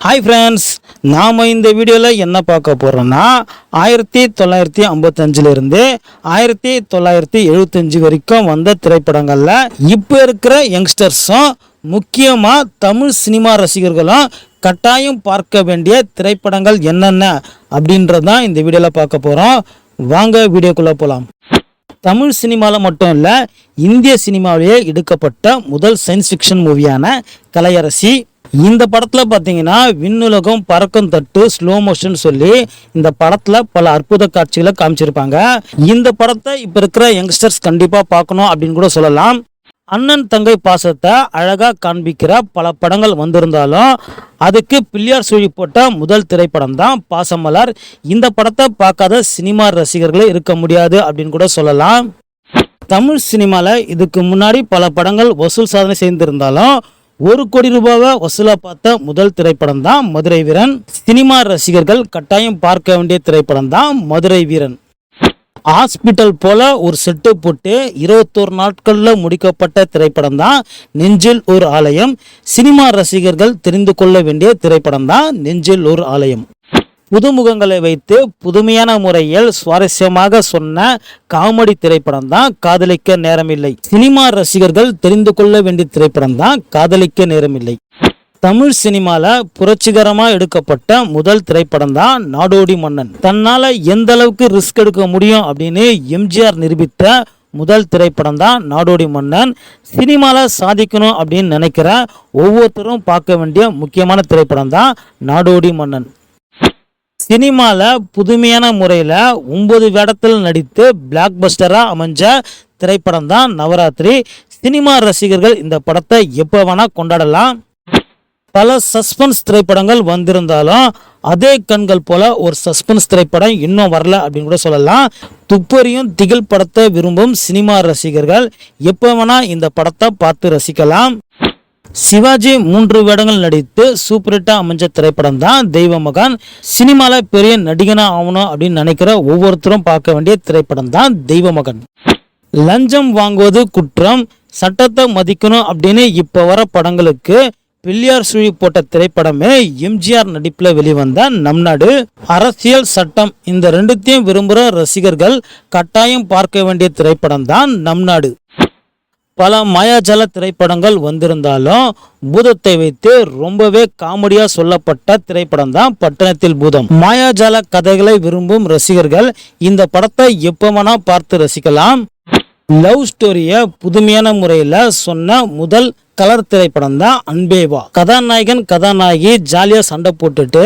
Hi friends நாம் இந்த வீடியோவில் என்ன பார்க்க போகிறோன்னா ஆயிரத்தி தொள்ளாயிரத்தி ஐம்பத்தஞ்சிலிருந்து ஆயிரத்தி தொள்ளாயிரத்தி எழுபத்தஞ்சு வரைக்கும் வந்த திரைப்படங்களில் இப்போ இருக்கிற யங்ஸ்டர்ஸும் முக்கியமாக தமிழ் சினிமா ரசிகர்களும் கட்டாயம் பார்க்க வேண்டிய திரைப்படங்கள் என்னென்ன அப்படின்றது தான் இந்த வீடியோவில் பார்க்க போகிறோம் வாங்க வீடியோக்குள்ளே போகலாம் தமிழ் சினிமாவில் மட்டும் இல்லை இந்திய சினிமாவிலேயே எடுக்கப்பட்ட முதல் சயின்ஸ் ஃபிக்ஷன் மூவியான கலையரசி இந்த படத்தில் பார்த்தீங்கன்னா விண்ணுலகம் பறக்கும் தட்டு ஸ்லோ மோஷன் சொல்லி இந்த படத்தில் பல அற்புத காட்சிகளை காமிச்சிருப்பாங்க. இந்த படத்தை இப்போ இருக்கிற யங்ஸ்டர்ஸ் கண்டிப்பாக பார்க்கணும் அப்படின்னு கூட சொல்லலாம். அண்ணன் தங்கை பாசத்தை அழகாக காண்பிக்கிற பல படங்கள் வந்திருந்தாலும் அதுக்கு பிள்ளையார் சுழி போட்ட முதல் திரைப்படம் தான் பாசமலர். இந்த படத்தை பார்க்காத சினிமா ரசிகர்களே இருக்க முடியாது அப்படின்னு கூட சொல்லலாம். தமிழ் சினிமாவில் இதுக்கு முன்னாடி பல படங்கள் வசூல் சாதனை செய்திருந்தாலும் ஒரு கோடி ரூபாவை வசூலா பார்த்த முதல் திரைப்படம் தான் மதுரை வீரன். சினிமா ரசிகர்கள் கட்டாயம் பார்க்க வேண்டிய திரைப்படம் தான் மதுரை வீரன். ஹாஸ்பிட்டல் போல ஒரு செட்டு போட்டு இருபத்தோரு நாட்களில் முடிக்கப்பட்ட திரைப்படம் தான் நெஞ்சில் ஒரு ஆலயம். சினிமா ரசிகர்கள் தெரிந்து கொள்ள வேண்டிய திரைப்படம் தான் நெஞ்சில் ஒரு ஆலயம். புதுமுகங்களை வைத்து புதுமையான முறையில் சுவாரஸ்யமாக சொன்ன காமெடி திரைப்படம் தான் காதலிக்க நேரமில்லை. சினிமா ரசிகர்கள் தெரிந்து கொள்ள வேண்டிய திரைப்படம் தான் காதலிக்க நேரமில்லை. தமிழ் சினிமால புரட்சிகரமா எடுக்கப்பட்ட முதல் திரைப்படம் தான் நாடோடி மன்னன். தன்னால எந்த அளவுக்கு ரிஸ்க் எடுக்க முடியும் அப்படின்னு எம்ஜிஆர் நிரூபித்த முதல் திரைப்படம் தான் நாடோடி மன்னன். சினிமாவில் சாதிக்கணும் அப்படின்னு நினைக்கிற ஒவ்வொருத்தரும் பார்க்க வேண்டிய முக்கியமான திரைப்படம் தான் நாடோடி மன்னன். சினிமாவில் புதுமையான முறையில் ஒன்பது வேடத்தில் நடித்து பிளாக் பஸ்டராக அமைஞ்ச திரைப்படம் தான் நவராத்திரி. சினிமா ரசிகர்கள் இந்த படத்தை எப்போ வேணால் கொண்டாடலாம். பல சஸ்பென்ஸ் திரைப்படங்கள் வந்திருந்தாலும் அதே கண்கள் போல ஒரு சஸ்பென்ஸ் திரைப்படம் இன்னும் வரல அப்படின்னு கூட சொல்லலாம். துப்பறியும் திகில் படத்தை விரும்பும் சினிமா ரசிகர்கள் எப்போ வேணால் இந்த படத்தை பார்த்து ரசிக்கலாம். சிவாஜி மூன்று வேடங்கள் நடித்து சூப்பர் ஹிட்டா அமைஞ்ச திரைப்படம் தான் தெய்வ மகான். சினிமாவில் பெரிய நடிகனா ஆகணும் அப்படின்னு நினைக்கிற ஒவ்வொருத்தரும் பார்க்க வேண்டிய திரைப்படம் தான் தெய்வ மகன். லஞ்சம் வாங்குவது குற்றம் சட்டத்தை மதிக்கணும் அப்படின்னு இப்போ வர படங்களுக்கு பிள்ளையார் சுழி போட்ட திரைப்படமே எம்ஜிஆர் நடிப்பில் வெளிவந்த நம் நாடு. அரசியல் சட்டம் இந்த ரெண்டுத்தையும் விரும்புகிற ரசிகர்கள் கட்டாயம் பார்க்க வேண்டிய திரைப்படம் தான் நம் நாடு. பல மாயாஜால திரைப்படங்கள் வந்திருந்தாலும் பூதத்தை வைத்து ரொம்பவே காமெடியா சொல்லப்பட்ட திரைப்படம் தான் பட்டணத்தில் பூதம். மாயாஜால கதைகளை விரும்பும் ரசிகர்கள் இந்த படத்தை எப்போ பார்த்து ரசிக்கலாம். லவ் ஸ்டோரியை புதுமையான முறையில் சொன்ன முதல் கலர் திரைப்படம் தான் அன்பேவா. கதாநாயகன் கதாநாயகி ஜாலியாக சண்டை போட்டுட்டு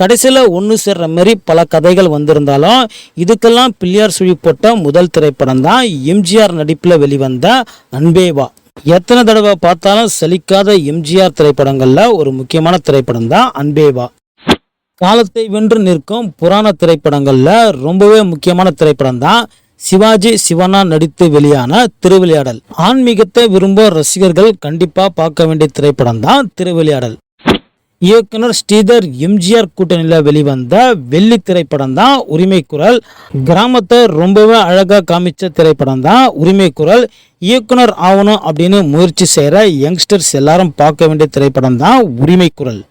கடைசியில் ஒன்று சேர்ற மாதிரி பல கதைகள் வந்திருந்தாலும் இதுக்கெல்லாம் பிள்ளையார் சுழி போட்ட முதல் திரைப்படம் தான் எம்ஜிஆர் நடிப்பில் வெளிவந்த அன்பேவா. எத்தனை தடவை பார்த்தாலும் சலிக்காத எம்ஜிஆர் திரைப்படங்களில் ஒரு முக்கியமான திரைப்படம் தான் அன்பேவா. காலத்தை வென்று நிற்கும் புராண திரைப்படங்களில் ரொம்பவே முக்கியமான திரைப்படம் தான் சிவாஜி சிவனா நடித்து வெளியான திருவிளையாடல். ஆன்மீகத்தை விரும்பும் ரசிகர்கள் கண்டிப்பா பார்க்க வேண்டிய திரைப்படம் தான் திருவிளையாடல். இயக்குனர் ஸ்ரீதர் எம்ஜிஆர் கூட்டணியில் வெளிவந்த வெள்ளி திரைப்படம் தான் உரிமை குரல். கிராமத்தை ரொம்பவே அழகாக காமிச்ச திரைப்படம் தான் உரிமை குரல். இயக்குனர் ஆகணும் அப்படின்னு முயற்சி செய்கிற யங்ஸ்டர்ஸ் எல்லாரும் பார்க்க வேண்டிய திரைப்படம் தான் உரிமை குரல்.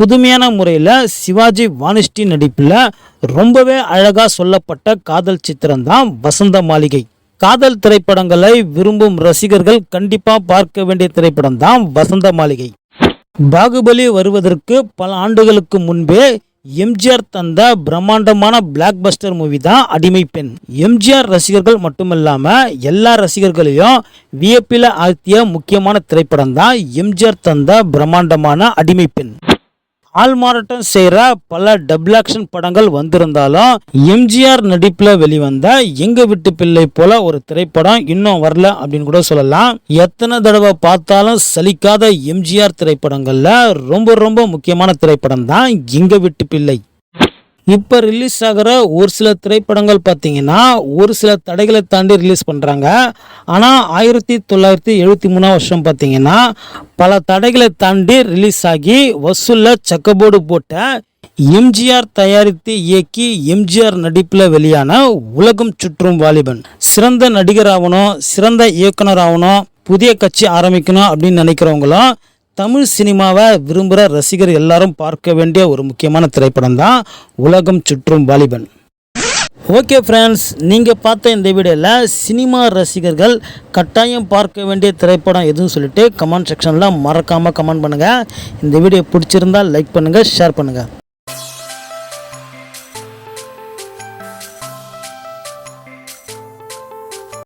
புதுமையான முறையில் சிவாஜி வானிஷ்டி நடிப்பில் ரொம்பவே அழகாக சொல்லப்பட்ட காதல் சித்திரம் தான் வசந்த மாளிகை. காதல் திரைப்படங்களை விரும்பும் ரசிகர்கள் கண்டிப்பாக பார்க்க வேண்டிய திரைப்படம் தான் வசந்த மாளிகை. பாகுபலி வருவதற்கு பல ஆண்டுகளுக்கு முன்பே எம்ஜிஆர் தந்த பிரம்மாண்டமான பிளாக் பஸ்டர் மூவி தான் அடிமை பெண். எம்ஜிஆர் ரசிகர்கள் மட்டுமல்லாம எல்லா ரசிகர்களையும் வியப்பில ஆழ்த்திய முக்கியமான திரைப்படம் தான் எம்ஜிஆர் தந்த பிரம்மாண்டமான அடிமை பெண். ஆள்மாறாட்டம் செய்கிற பல டபுள் ஆக்ஷன் படங்கள் வந்திருந்தாலும் எம்ஜிஆர் நடிப்பில் வெளிவந்த எங்க விட்டு பிள்ளை போல ஒரு திரைப்படம் இன்னும் வரல அப்படின்னு கூட சொல்லலாம். எத்தனை தடவை பார்த்தாலும் சலிக்காத எம்ஜிஆர் திரைப்படங்கள்ல ரொம்ப ரொம்ப முக்கியமான திரைப்படம் தான் எங்க விட்டு பிள்ளை. இப்போ ரிலீஸ் ஆகிற ஒரு சில திரைப்படங்கள் பார்த்தீங்கன்னா ஒரு சில தடைகளை தாண்டி ரிலீஸ் பண்ணுறாங்க ஆனால் ஆயிரத்தி தொள்ளாயிரத்தி எழுபத்தி மூணாம் வருஷம் பார்த்தீங்கன்னா பல தடைகளை தாண்டி ரிலீஸ் ஆகி வசூலில் சக்கபோர்டு போட்ட எம்ஜிஆர் தயாரித்து இயக்கி எம்ஜிஆர் நடிப்பில் வெளியான உலகம் சுற்றும் வாலிபன். சிறந்த நடிகர் ஆகணும் சிறந்த இயக்குனர் ஆகணும் புதிய கட்சி ஆரம்பிக்கணும் அப்படின்னு நினைக்கிறவங்களும் தமிழ் சினிமாவை விரும்புகிற ரசிகர் எல்லாரும் பார்க்க வேண்டிய ஒரு முக்கியமான திரைப்படம் தான் உலகம் சுற்றும் வாலிபன். ஓகே ஃப்ரெண்ட்ஸ் நீங்கள் பார்த்த இந்த வீடியோவில் சினிமா ரசிகர்கள் கட்டாயம் பார்க்க வேண்டிய திரைப்படம் எதுவும் சொல்லிட்டு கமெண்ட் செக்ஷனில் மறக்காமல் கமெண்ட் பண்ணுங்கள் இந்த வீடியோ பிடிச்சிருந்தால் லைக் பண்ணுங்கள் ஷேர் பண்ணுங்கள்